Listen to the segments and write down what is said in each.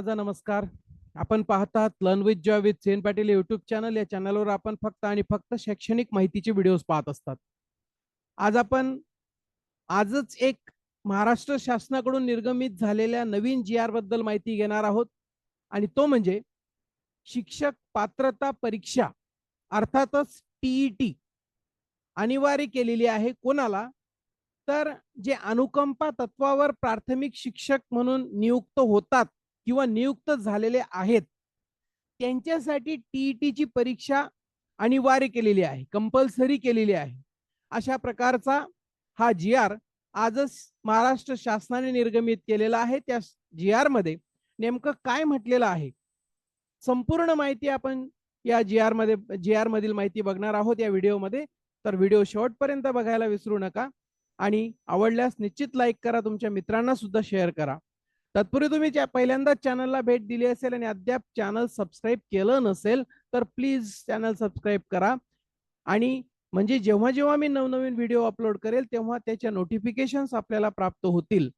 माझा नमस्कार. आपण पाहतात learn with joy with Sen Patil YouTube channel या चॅनलवर आपण फक्त आणि फक्त शैक्षणिक माहितीचे व्हिडिओज पाहत असतात. आज आपण आजच एक महाराष्ट्र शासनाकडून निर्गमित झालेल्या नवीन जी आरबद्दल माहिती घेणार आहोत. आणि तो म्हणजे शिक्षक पात्रता परीक्षा अर्थातच टीईटी अनिवार्य केलेली आहे. कोणाला? तर जे अनुकंपा तत्वावर प्राथमिक शिक्षक म्हणून नियुक्त होतात किंवा नियुक्त झालेले आहेत त्यांच्यासाठी टीईटी ची परीक्षा अनिवार्य केलेली आहे कंपल्सरी केलेली आहे. अशा प्रकारचा हा जी आर आजच महाराष्ट्र शासनाने निर्गमित केलेला आहे. त्या जी आरमध्ये नेमकं काय म्हटलेलं आहे? संपूर्ण माहिती आपण या जी आरमध्ये जी आर मधील माहिती बघणार आहोत या व्हिडिओमध्ये तर व्हिडिओ शेवटपर्यंत बघायला विसरू नका. आणि आवडल्यास निश्चित लाईक करा तुमच्या मित्रांना सुद्धा शेअर करा. तत्पूर्वी तुम्ही पहिल्यांदा पहिल्यांदाच चॅनलला भेट दिली असेल आणि अद्याप चॅनल सबस्क्राईब केलं नसेल तर प्लीज चॅनल सबस्क्राईब करा. आणि म्हणजे जेव्हा जेव्हा मी नवनवीन व्हिडिओ अपलोड करेल तेव्हा त्याच्या नोटिफिकेशन आपल्याला प्राप्त होतील.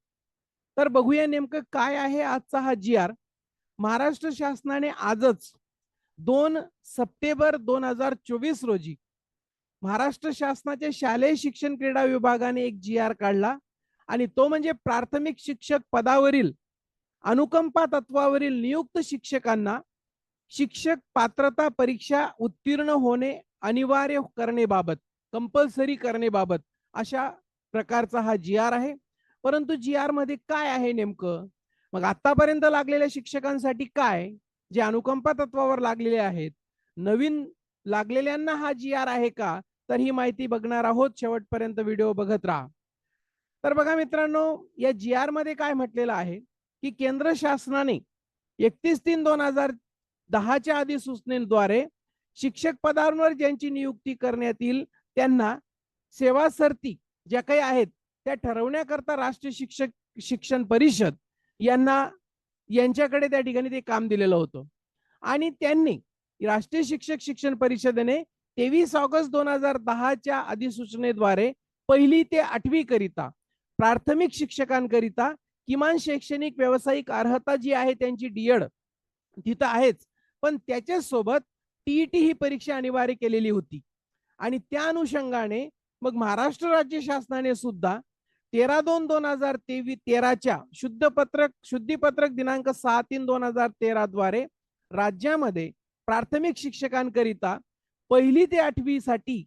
तर बघूया नेमकं काय आहे आजचा हा जी आर महाराष्ट्र शासनाने आजच दोन सप्टेंबर दोन हजार चोवीस रोजी महाराष्ट्र शासनाच्या शालेय शिक्षण क्रीडा विभागाने एक जी आर काढला. आणि तो म्हणजे प्राथमिक शिक्षक पदावरील अनुकंपा तत्वावरील नियुक्त शिक्षकांना शिक्षक पात्रता परीक्षा उत्तीर्ण होणे अनिवार्य करण्याबाबत कंपल्सरी करण्याबाबत अशा प्रकारचा हा जी आर आहे. परंतु जी आरमध्ये काय आहे नेमकं? मग आतापर्यंत लागलेल्या शिक्षकांसाठी काय? जे अनुकंपा तत्वावर लागलेले आहेत. नवीन लागलेल्यांना हा जी आर आहे का? तर ही माहिती बघणार आहोत. शेवटपर्यंत व्हिडिओ बघत राहा. तर बघा मित्रांनो या जी आरमध्ये काय म्हटलेलं आहे? की केंद्र शासनाने एकतीस तीन दोन हजार दहाच्या अधिसूचनेद्वारे शिक्षक पदांवर ज्यांची नियुक्ती करण्यात येईल त्यांना सेवा सरती ज्या काही आहेत त्या ठरवण्याकरता राष्ट्रीय शिक्षक शिक्षण परिषद यांना यांच्याकडे त्या ठिकाणी ते काम दिलेलं होतं. आणि त्यांनी राष्ट्रीय शिक्षक शिक्षण परिषदेने तेवीस ऑगस्ट दोन हजार दहाच्या अधिसूचनेद्वारे पहिली ते आठवी करिता प्राथमिक शिक्षकांकरिता किमान शैक्षणिक व्यावसायिक अर्हता जी आहे त्यांची डीएड तिथं आहेच. पण त्याच्याच सोबत टीईटी ही परीक्षा अनिवार्य केलेली होती. आणि त्या अनुषंगाने मग महाराष्ट्र राज्य शासनाने सुद्धा तेरा दोन दोन हजार तेवीस तेराच्या शुद्ध पत्रक शुद्धीपत्रक दिनांक सहा तीन दोन हजार तेरा द्वारे राज्यामध्ये प्राथमिक शिक्षकांकरिता पहिली ते आठवीसाठी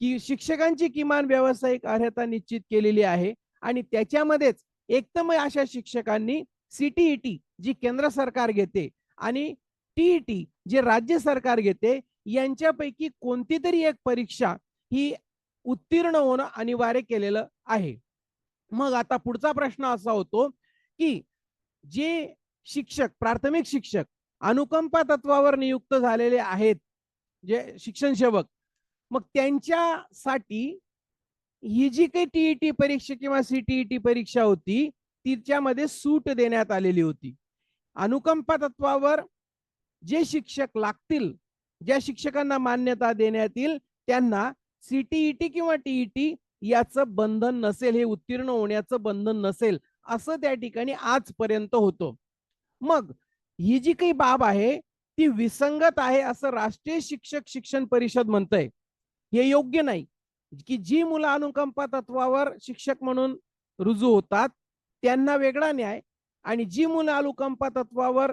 की शिक्षकांची किमान व्यावसायिक अर्हता निश्चित केलेली आहे. आणि त्याच्यामध्येच एकदम अशा शिक्षकांनी सीटीईटी जी केंद्र सरकार घेते आणि टीईटी जे राज्य सरकार घेते यांच्यापैकी कोणती तरी एक परीक्षा ही उत्तीर्ण होणं अनिवार्य केलेलं आहे. मग आता पुढचा प्रश्न असा होतो की जे शिक्षक प्राथमिक शिक्षक अनुकंपा तत्वावर नियुक्त झालेले आहेत जे शिक्षण सेवक मग त्यांच्यासाठी ही जी काही टीईटी परीक्षा किंवा सीटीईटी परीक्षा होती तिच्यामध्ये सूट देण्यात आलेली होती. अनुकंपा तत्वावर जे शिक्षक लागतील ज्या शिक्षकांना मान्यता देण्यात येईल त्यांना सीटीईटी किंवा टीईटी याचं बंधन नसेल हे उत्तीर्ण होण्याचं बंधन नसेल असं त्या ठिकाणी आजपर्यंत होतं. मग ही जी काही बाब आहे ती विसंगत आहे असं राष्ट्रीय शिक्षक शिक्षण परिषद म्हणतंय. हे योग्य नाही. की जी मुलं अनुकंपा तत्वावर शिक्षक म्हणून रुजू होतात त्यांना वेगळा न्याय आणि जी मुलं अनुकंपा तत्वावर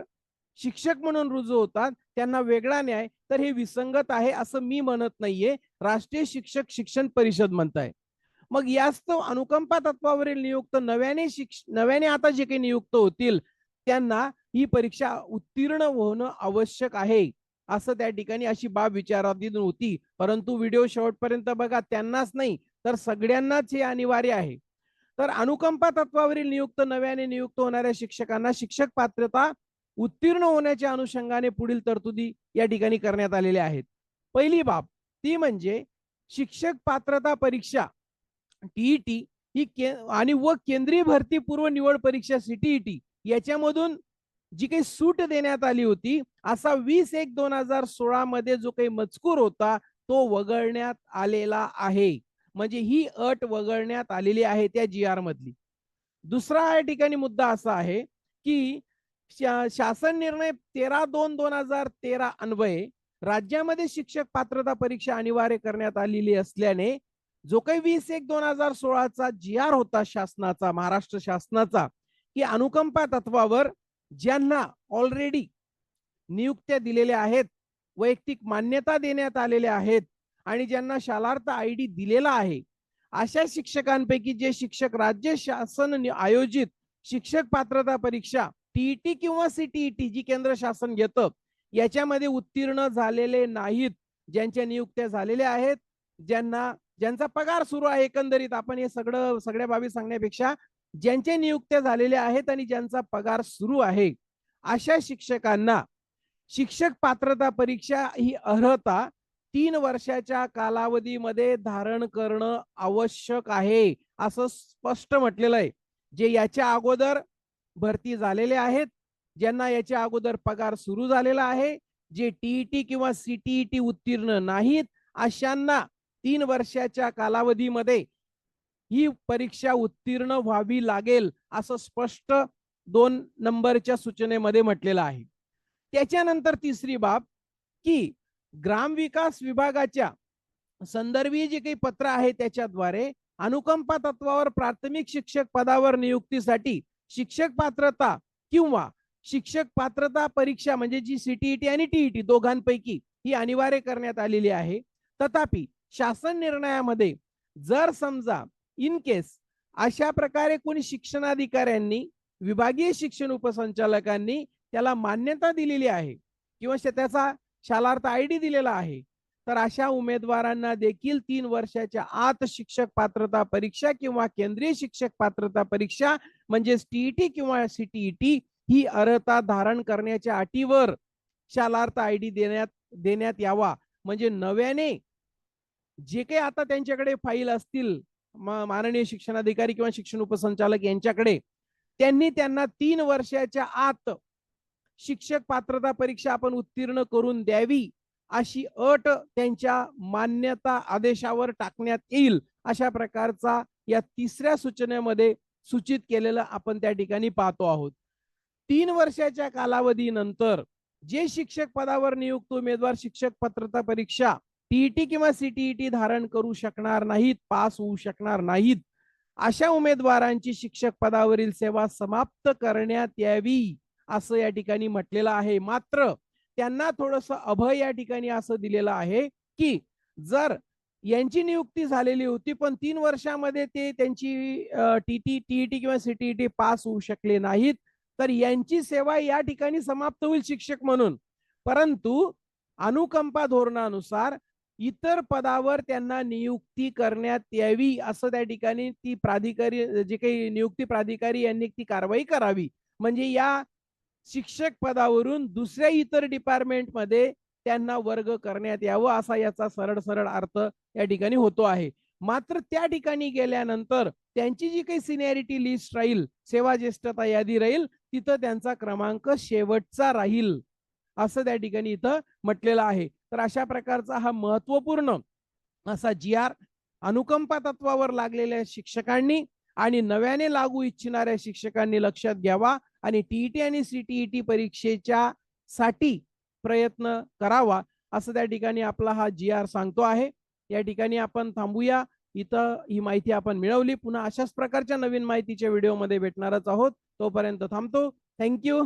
शिक्षक म्हणून रुजू होतात त्यांना वेगळा न्याय. तर हे विसंगत आहे असं मी म्हणत नाहीये. राष्ट्रीय शिक्षक शिक्षण परिषद म्हणताय. मग यास्तव अनुकंपा तत्वावरील नियुक्त नव्याने शिक्ष नव्याने आता जे काही नियुक्त होतील त्यांना ही परीक्षा उत्तीर्ण होणं आवश्यक आहे. असं त्या ठिकाणी अशी बाब विचाराधीन होती. परंतु व्हिडिओ शेवटपर्यंत बघा त्यांनाच नाही तर सगळ्यांनाच हे अनिवार्य आहे. तर अनुकंपा तत्वावरील नियुक्त नव्याने नियुक्त होणाऱ्या शिक्षकांना शिक्षक पात्रता उत्तीर्ण होण्याच्या अनुषंगाने पुढील तरतुदी या ठिकाणी करण्यात आलेल्या आहेत. पहिली बाब ती म्हणजे शिक्षक पात्रता परीक्षा टीईटी ही के आणि व केंद्रीय भरती पूर्व निवड परीक्षा सीटीईटी याच्यामधून जी काही सूट देण्यात आली होती असा वीस एक दोन हजार सोळा मध्ये जो काही मजकूर होता तो वगळण्यात आलेला आहे. म्हणजे ही अट वगळण्यात आलेली आहे त्या जी आर मधली. दुसरा या ठिकाणी मुद्दा असा आहे की शा- शासन निर्णय तेरा दोन दोन हजार तेरा अन्वये राज्यामध्ये शिक्षक पात्रता परीक्षा अनिवार्य करण्यात आलेली असल्याने जो काही वीस एक दोन हजार सोळाचा जी आर होता शासनाचा महाराष्ट्र शासनाचा की अनुकंपा तत्वावर ज्यांना ऑलरेडी नियुक्त्या दिलेल्या आहेत वैयक्तिक मान्यता देण्यात आलेल्या आहेत आणि ज्यांना शालार्थ आय डी दिलेला आहे अशा शिक्षकांपैकी जे शिक्षक राज्य शासन आयोजित शिक्षक पात्रता परीक्षा टीईटी किंवा सीटीईटी जी केंद्र शासन घेतं याच्यामध्ये उत्तीर्ण झालेले नाहीत ज्यांच्या नियुक्त्या झालेल्या आहेत ज्यांना ज्यांचा पगार सुरू आहे एकंदरीत आपण हे सगळं सगळ्या बाबी सांगण्यापेक्षा ज्यांच्या नियुक्त्या झालेल्या आहेत आणि ज्यांचा पगार सुरू आहे अशा शिक्षकांना शिक्षक पात्रता परीक्षा ही अर्हता तीन वर्षाच्या कालावधीमध्ये धारण करणं आवश्यक आहे असं स्पष्ट म्हटलेलं आहे. जे याच्या अगोदर भरती झालेले आहेत ज्यांना याच्या अगोदर पगार सुरू झालेला आहे जे टीईटी किंवा सीटीईटी उत्तीर्ण नाहीत अशांना तीन वर्षाच्या कालावधीमध्ये ही परीक्षा उत्तीर्ण व्हावी लागेल असं स्पष्ट दोन नंबरच्या सूचनेमध्ये म्हटलेलं आहे. त्याच्यानंतर तिसरी बाब की ग्रामविकास विभागाच्या संदर्भी जे काही पत्र आहे त्याच्याद्वारे अनुकंपा तत्वावर प्राथमिक शिक्षक पदावर नियुक्तीसाठी शिक्षक पात्रता किंवा शिक्षक पात्रता परीक्षा म्हणजे जी सीटीईटी आणि टीईटी दोघांपैकी ही अनिवार्य करण्यात आलेली आहे. तथापि शासन निर्णयामध्ये जर समजा इन केस अशा प्रकारे कोणी शिक्षणाधिकाऱ्यांनी विभागीय शिक्षण उपसंचालकांनी त्याला मान्यता दिलेली आहे किंवा त्याचा शालार्थ आय डी दिलेला आहे तर अशा उमेदवारांना देखील तीन वर्षाच्या आत शिक्षक पात्रता परीक्षा किंवा केंद्रीय शिक्षक पात्रता परीक्षा म्हणजेच टीईटी किंवा सीटीईटी ही अर्हता धारण करण्याच्या अटीवर शालार्थ आय डी देण्यात देण्यात यावा. म्हणजे नव्याने जे काही आता त्यांच्याकडे फाईल असतील माननीय शिक्षणाधिकारी किंवा शिक्षण उपसंचालक यांच्याकडे त्यांनी त्यांना तीन वर्षाच्या आत शिक्षक पात्रता परीक्षा आपण उत्तीर्ण करून द्यावी अशी अट त्यांच्या मान्यता आदेशावर टाकण्यात येईल अशा प्रकारचा या तिसऱ्या सूचनेमध्ये सूचित केलेलं आपण त्या ठिकाणी पाहतो आहोत. तीन वर्षाच्या कालावधीनंतर जे शिक्षक पदावर नियुक्त उमेदवार शिक्षक पात्रता परीक्षा टीईटी किंवा सीटीईटी धारण करू शकणार नाहीत पास होऊ शकणार नाहीत अशा उमेदवारांची शिक्षक पदावरील सेवा समाप्त करण्यात यावी असं या ठिकाणी म्हटलेलं आहे. मात्र त्यांना थोडस अभय या ठिकाणी असं दिलेलं आहे की जर यांची नियुक्ती झालेली होती पण तीन वर्षामध्ये ते त्यांची टीटी टीईटी किंवा सीटीईटी पास होऊ शकले नाहीत तर यांची सेवा या ठिकाणी समाप्त होईल शिक्षक म्हणून. परंतु अनुकंपा धोरणानुसार इतर पदावर त्यांना नियुक्ती करण्यात यावी असं त्या ठिकाणी ती प्राधिकारी जे काही नियुक्ती प्राधिकारी यांनी ती कारवाई करावी. म्हणजे या शिक्षक पदावरून दुसऱ्या इतर डिपार्टमेंटमध्ये त्यांना वर्ग करण्यात यावं असा याचा सरळ सरळ अर्थ या ठिकाणी होतो आहे. मात्र त्या ठिकाणी गेल्यानंतर त्यांची जी काही सिनियरिटी लिस्ट राहील सेवा ज्येष्ठता यादी राहील तिथं त्यांचा क्रमांक शेवटचा राहील असं त्या ठिकाणी इथं म्हटलेलं आहे. तर अशा प्रकारचा हा महत्त्वपूर्ण असा जी आर अनुकंपा तत्वावर लागलेल्या शिक्षकांनी आणि नव्याने लागू इच्छिणाऱ्या शिक्षकांनी लक्षात घ्यावा आणि टीईटी आणि सीटीईटी परीक्षेच्या साठी प्रयत्न करावा असं त्या ठिकाणी आपला हा जी आर सांगतो आहे. या ठिकाणी आपण थांबूया. इथं ही माहिती आपण मिळवली. पुन्हा अशाच प्रकारच्या नवीन माहितीच्या व्हिडिओमध्ये भेटणारच आहोत. तोपर्यंत थांबतो. थँक्यू.